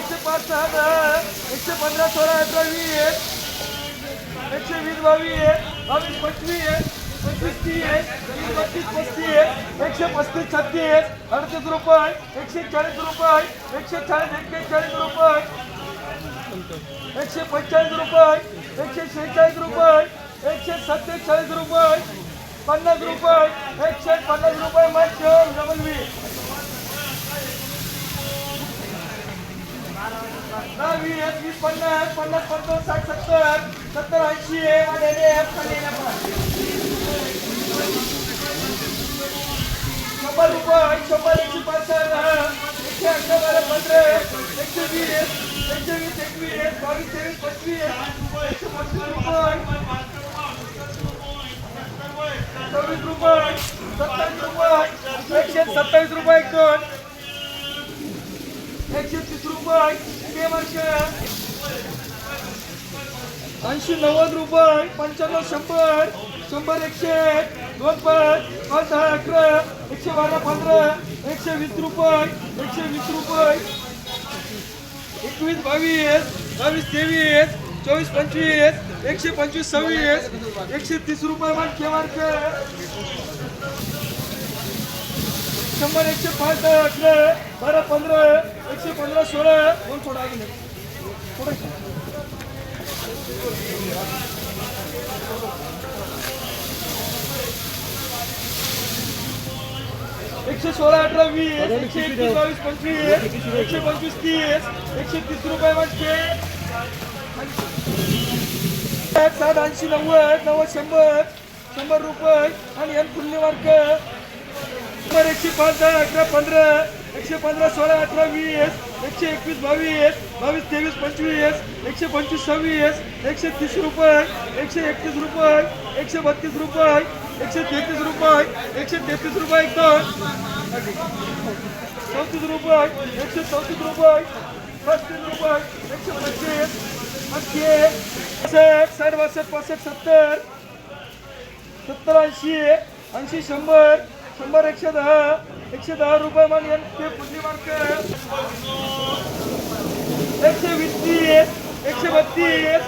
एकशे पाच सहा दहा एकशे पंधरा सोळा अठरा वीस एकशे वीस बावीस बावीस पंचवीस पंचवीस तीस तीस पस्तीस एकशे पस्तीस छत्तीस अडतीस रुपये. एकशे चाळीस रुपये. एकशे चाळीस एक्केचाळीस रुपये. एकशे पंचेचाळीस रुपये. एकशे शेहेचाळीस रुपये. एकशे सत्तेचाळीस रुपये. पन्नास रुपये. एकशे पन्नास रुपये मध्यम डबल वीस दहा वीस वीस पन्नास पन्नास पंचावन्न साठ सत्तर सत्तर ऐंशी आहे माझ्याने खाली शंभर रुपये शंभर एकशे पाच एकशे अकरा बारा पंधरा एकशे वीस एकशे वीस एकवीस बावीस तेवीस पंचवीस एकशे पंचवीस रुपये सव्वीस रुपये सत्तावीस रुपये एकशे सत्तावीस रुपये एक दोन रुपये ऐंशी नव्वद रुपये पंच्याण्णव शंभर शंभर एकशे दोन पाच पाच दहा अकरा एकशे बारा पंधरा एकशे वीस रुपये एकशे वीस रुपये. एकवीस बावीस बावीस तेवीस चोवीस पंचवीस एकशे पंचवीस सव्वीस एकशे तीस रुपये मग केवार शंभर एकशे पाच दहा अकरा बरं पंधरा एकशे पंधरा सोळा दोन थोडा अजून एक. एकशे सोळा अठरा वीस. एकशे एकवीस बावीस पंचवीस. एकशे पंचवीस तीस. एकशे तीस रुपये म्हणजे सात ऐंशी नव्वद नव्वद शंभर. शंभर रुपये. आणि एन पुण्यमार्क शंभर एकशे पाच दहा अकरा पंधरा. एकशे पंधरा सोळा अठरा वीस एकशे एकवीस बावीस बावीस तेवीस पंचवीस एकशे पंचवीस सव्वीस एकशे तीस रुपये एकशे एकतीस रुपये एकशे बत्तीस रुपये एकशे तेहतीस रुपये एकशे तेहतीस रुपये एकदम. दोन चौतीस रुपये एकशे चौतीस रुपये पस्तीस रुपये एकशे पस्तीस पस्तीस पासष्ट साठ बासष्ट पासष्ट सत्तर. सत्तर ऐंशी ऐंशी शंभर. शंभर एकशे दहा. एकशे दहा रुपये मान एन ते पुढली मार्क. एकशे वीस तीस एकशे बत्तीस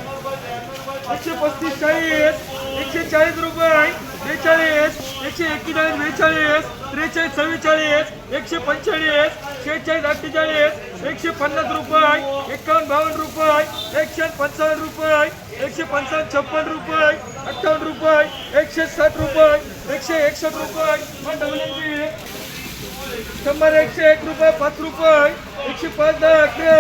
एकशे पस्तीस चाळीस एकशे चाळीस रुपये बेचाळीस एकशे एक्केचाळीस बेचाळीस त्रेचाळीस चव्वेचाळीस एकशे पंचेचाळीस शेहेचाळीस अठ्ठेचाळीस एकशे पन्नास रुपये एकावन्न बावन्न रुपये एकशे पंचावन्न रुपये एकशे पंचावन्न छप्पन रुपये अठ्ठावन्न रुपये एकशे साठ रुपये एकशे एकसष्ट रुपये शंभर एकशे एक रुपये पाच रुपये एकशे पाच दहा अकरा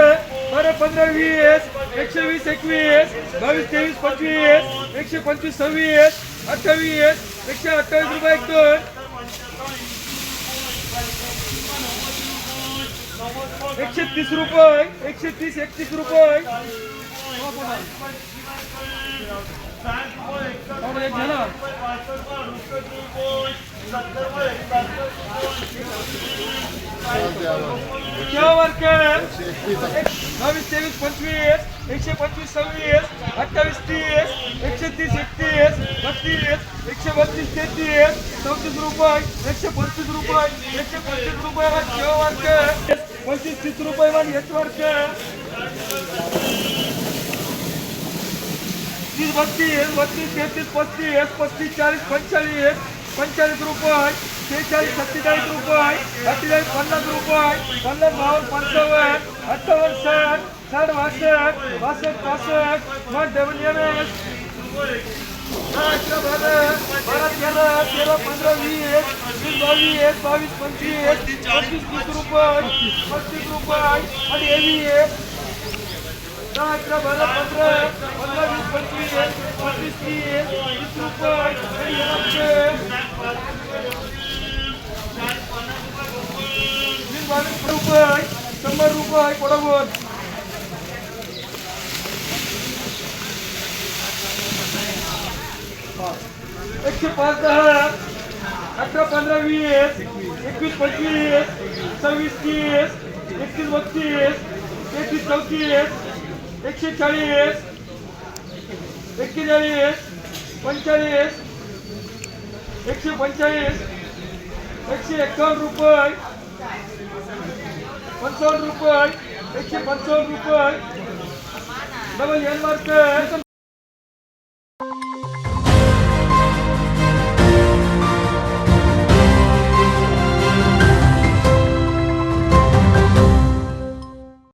बारा पंधरा वीस एकशे वीस एकवीस बावीस तेवीस पंचवीस एकशे पंचवीस सव्वीस अठ्ठावीस एकशे अठ्ठावीस रुपये एक दोन. एकशे तीस रुपये एकशे तीस एकतीस रुपये. बावीस तेवीस पंचवीस एकशे पंचवीस सव्वीस अठ्ठावीस तीस एकशे तीस एकतीस बत्तीस एकशे बत्तीस तेहतीस चौतीस रुपये एकशे पंचवीस रुपये एकशे पंचवीस रुपये केव्हा पंचवीस तीस रुपये वन एक वर्क तीस बत्तीस बत्तीस तेहतीस पस्तीस पस्तीस चाळीस पंचेचाळीस पंचेचाळीस रुपये शेहेचाळीस सत्तेचाळीस रुपये अठ्ठेचाळीस पन्नास रुपये पन्नास बावन्न पंचावन्न अठ्ठावन्न साठ साठ बासष्ट बासष्ट पासष्ट मग डबल एम एस बारा तेरा तेरा पंधरा वीस वीस बावीस बावीस पंचवीस पंचवीस तीस रुपये पस्तीस रुपये आणि एवीस दहा अकरा बारा पंधरा पंधरा वीस पंचवीस पंचवीस तीस तीस रुपये आणि एकशे वीस बावीस रुपये शंभर रुपये बरोबर एकशे पाच दहा अठरा पंधरा वीस एकवीस पंचवीस सव्वीस तीस एकतीस बत्तीस एकतीस चौतीस एकशे चाळीस एक्केचाळीस पंचेचाळीस एकशे पंचेचाळीस एकशे एकावन्न रुपये पंचावन्न रुपये एकशे पंचावन्न रुपये डबल एन मार्कर